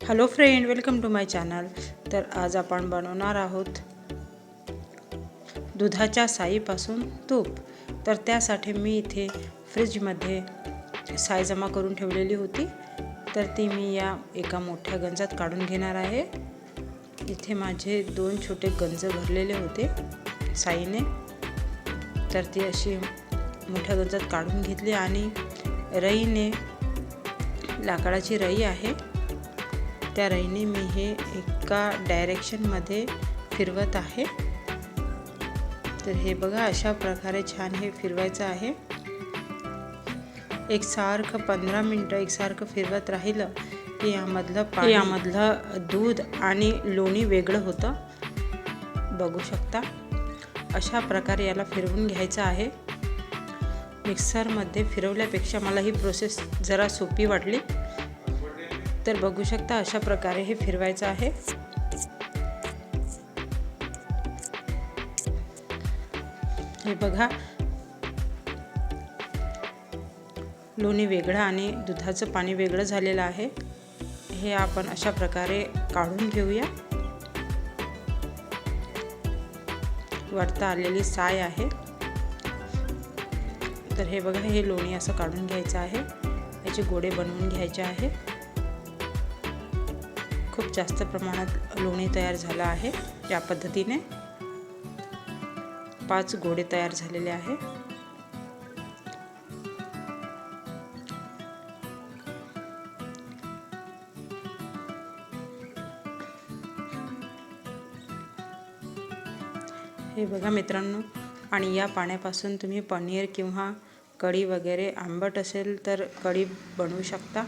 Hello friend welcome to my channel तर आज आपण बनवणार आहोत दुधाच्या साईपासून तूप. तर त्यासाठी मी इथे फ्रीजमध्ये साय जमा करून ठेवलेली होती. तर ती मी या एका मोठ्या गंजात काढून घेणार आहे. इथे माझे दोन छोटे गंज भरलेले होते साईने. तर ती अशी मोठ्या गंजात काढून घेतली आणि रईने लाकडाची रई आहे त्या रईने मी हे एका डायरेक्शनमध्ये फिरवत आहे. तर हे बघा अशा प्रकारे छान हे फिरवायचं आहे. एकसारखं पंधरा मिनटं एकसारखं फिरवत राहिलं की यामधलं पाणी यामधलं दूध आणि लोणी वेगळं होतं. बघू शकता. अशा प्रकारे याला फिरवून घ्यायचं आहे. मिक्सरमध्ये फिरवल्यापेक्षा मला ही प्रोसेस जरा सोपी वाटली. तर बघू शकता अशा प्रकारे हे फिरवायचं आहे. हे बघा. लोणी वेगळं आणि दुधाचं पाणी वेगळं झालेलं आहे. हे आपण अशा प्रकारे काढून घेऊया. वरता आलेली साय आहे. तर हे बघा हे लोणी असं काढून घ्यायचं आहे. याचे गोडे बनवून घ्यायचे आहे. खूप जास्त प्रमाणात लोणी तयार झालं आहे. या पद्धतीने पाच गोडे तयार झालेले आहे. हे बघा मित्रांनो आणि या पाण्यापासून तुम्ही पनीर किंवा कढी वगैरे आंबट असेल तर कढी बनवू शकता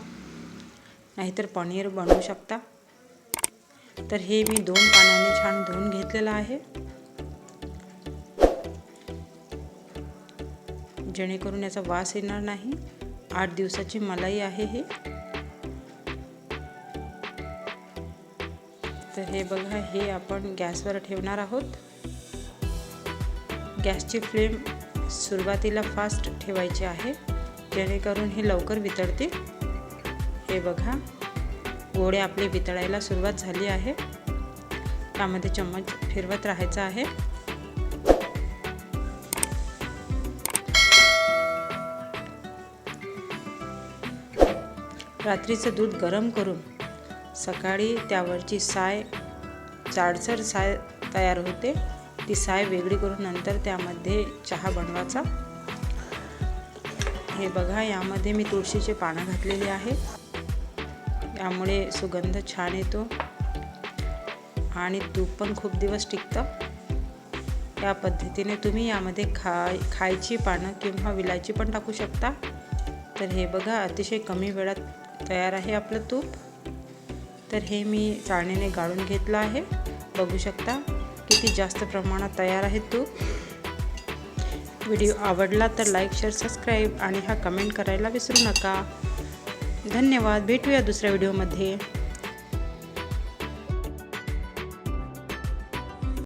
नाहीतर पनीर बनवू शकता. तर हे मी दोन पाण्याने छान धुवून घेतलेलं आहे. जेणेकरून याचा वास येणार नाही. आठ दिवसाची मलाई आहे हे. तर हे बघा हे आपण गॅसवर ठेवणार आहोत. गॅसची फ्लेम सुरुवातीला फास्ट ठेवायची आहे जेणेकरून हे लवकर वितळते हे बघा. गोळे आपले वितळायला सुरुवात झाली आहे. त्यामध्ये चम्मच फिरवत राहायचा आहे. रात्रीचं दूध गरम करून सकाळी त्यावरची साय जाडसर साय तयार होते. ती साय वेगळी करून नंतर त्यामध्ये चहा बनवायचा. हे बघा यामध्ये मी तुळशीचे पानं घातलेली आहे. यामुळे सुगंध छान येतो. आणि तूप पण खूप दिवस टिकतं. या पद्धतीने तुम्ही यामध्ये खाय खायची पानं किंवा विलायची पण टाकू शकता. तर हे बघा अतिशय कमी वेळात तयार आहे आपलं तूप. तर हे मी चाळणीने गाळून घेतलं आहे. बघू शकता किती जास्त प्रमाणात तयार आहे तूप. व्हिडिओ आवडला तर लाईक शेअर सबस्क्राईब आणि हा कमेंट करायला विसरू नका. धन्यवाद. भेटूया दुसऱ्या व्हिडिओमध्ये.